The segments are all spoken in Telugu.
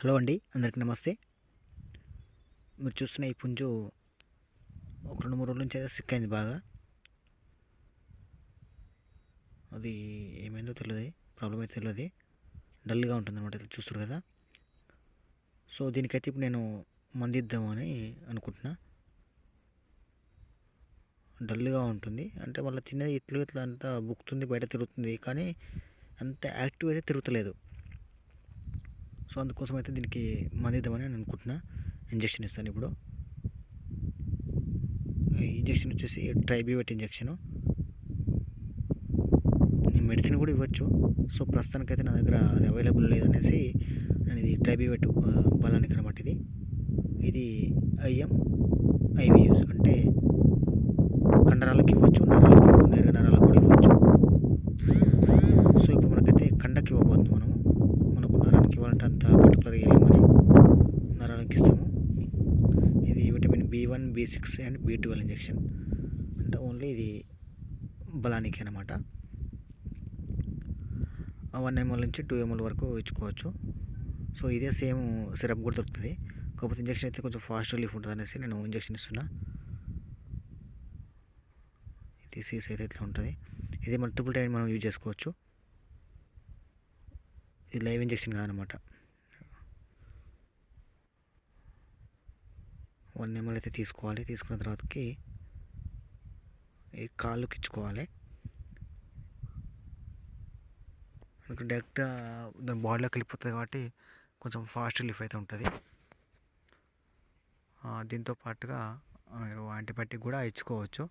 హలో అండి అందరికీ నమస్తే. మీరు చూస్తున్న ఈ పుంజు ఒక రెండు మూడు రోజుల నుంచి అయితే సిక్ అయింది బాగా. అది ఏమైందో తెలియదు ప్రాబ్లం అయితే తెలియదు. డల్గా ఉంటుంది అనమాట చూస్తారు కదా. సో దీనికైతే ఇప్పుడు నేను మంది ఇద్దామని అనుకుంటున్నా. డల్గా ఉంటుంది. అంటే వాళ్ళ తినేది ఇట్లా ఇట్లా అంతా బుక్తుంది బయట తిరుగుతుంది. కానీ అంత యాక్టివ్ అయితే తిరుగుతలేదు. సో అందుకోసం అయితే దీనికి మందిద్దామని నేను అనుకుంటున్నా. ఇంజెక్షన్ ఇస్తాను ఇప్పుడు. ఇంజక్షన్ ఇంజెక్షన్ వచ్చేసి ట్రైబివెట్ ఇంజక్షను. మెడిసిన్ కూడా ఇవ్వచ్చు. సో ప్రస్తుతానికైతే నా దగ్గర అది అవైలబుల్ లేదనేసి నేను ఇది ట్రైబివెట్ బలానికి అనమాట ఇది. ఇది ఐఎం ఐవియూస్ అంటే కండరాలకు ఇవ్వచ్చు నరాలకు నేరుగా నరాలకు కూడా ఇవ్వచ్చు. B six and B twelve injection. అంటే ఓన్లీ ఇది బలానికి అనమాట వన్ ఎంఎల్ నుంచి టూ ఎంఎల్ వరకు ఇచ్చుకోవచ్చు. సో ఇదే సేమ్ సిరప్ కూడా దొరుకుతుంది. కాకపోతే ఇంజెక్షన్ అయితే కొంచెం ఫాస్ట్ రిలీఫ్ ఉంటుంది అనేసి నేను ఇంజెక్షన్ ఇస్తున్నా. ఇది సీస్ అయితే ఇట్లా ఉంటుంది. ఇది మల్టిపుల్ టైం మనం యూజ్ చేసుకోవచ్చు. ఇది లైవ్ ఇంజెక్షన్ కాదనమాట వన్ ఎంఎల్ అయితే తీసుకోవాలి. తీసుకున్న తర్వాతకి ఈ కాళ్ళు ఇచ్చుకోవాలి అందుకని డైరెక్ట్ దాని బాడీలోకి వెళ్ళిపోతుంది కాబట్టి కొంచెం ఫాస్ట్ రిలీఫ్ అయితే ఉంటుంది. దీంతో పాటుగా మీరు యాంటీబయాటిక్ కూడా ఇచ్చుకోవచ్చు.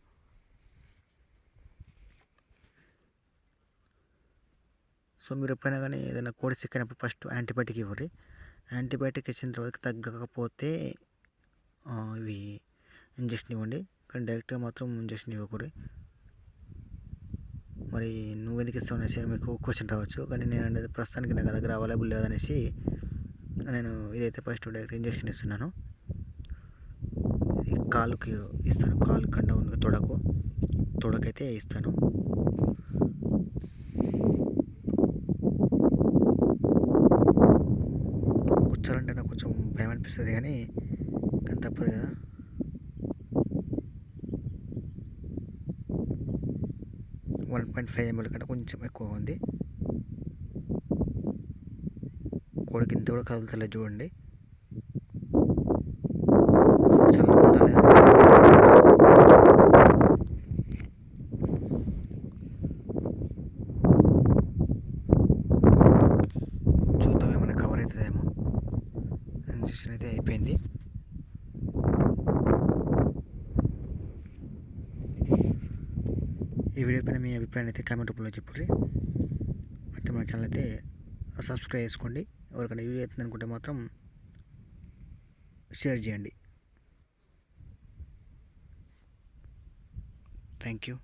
సో మీరు ఎప్పుడైనా కానీ ఏదైనా కోడి సిక్ అయినప్పుడు ఫస్ట్ యాంటీబయాటిక్ ఇవ్వండి యాంటీబయాటిక్ ఇచ్చిన తర్వాత తగ్గకపోతే ఇవి ఇంజక్షన్ ఇవ్వండి. కానీ డైరెక్ట్గా మాత్రం ఇంజక్షన్ ఇవ్వకూడదు. మరి నువ్వు ఎందుకు ఇస్తావు అనేసి మీకు క్వశ్చన్ రావచ్చు. కానీ నేను అనేది ప్రస్తుతానికి నాకు దగ్గర అవైలబుల్ లేదనేసి నేను ఇదైతే ఫస్ట్ డైరెక్ట్ ఇంజక్షన్ ఇస్తున్నాను. కాలుకి ఇస్తాను. కాలు కండ ఉంది తొడకు తొడకైతే ఇస్తాను. కూర్చోాలంటే నాకు కొంచెం భయం అనిపిస్తుంది కానీ కానీ తప్పదు కదా. వన్ పాయింట్ ఫైవ్ ఎంఎల్ కంటే కొంచెం ఎక్కువ ఉంది. కోడికి ఇంత కూడా కదులుతలేదు చూడండి. చూద్దాం ఏమైనా కవర్ అవుతుందేమో. ఇంజక్షన్ అయితే అయిపోయింది. ఈ వీడియో పైన మీ అభిప్రాయం అయితే కామెంట్ రూపంలో చెప్పుర్రి అయితే మన ఛానల్ అయితే సబ్స్క్రైబ్ చేసుకోండి. ఎవరికైనా యూజ్ అవుతుంది అనుకుంటే మాత్రం షేర్ చేయండి. Thank you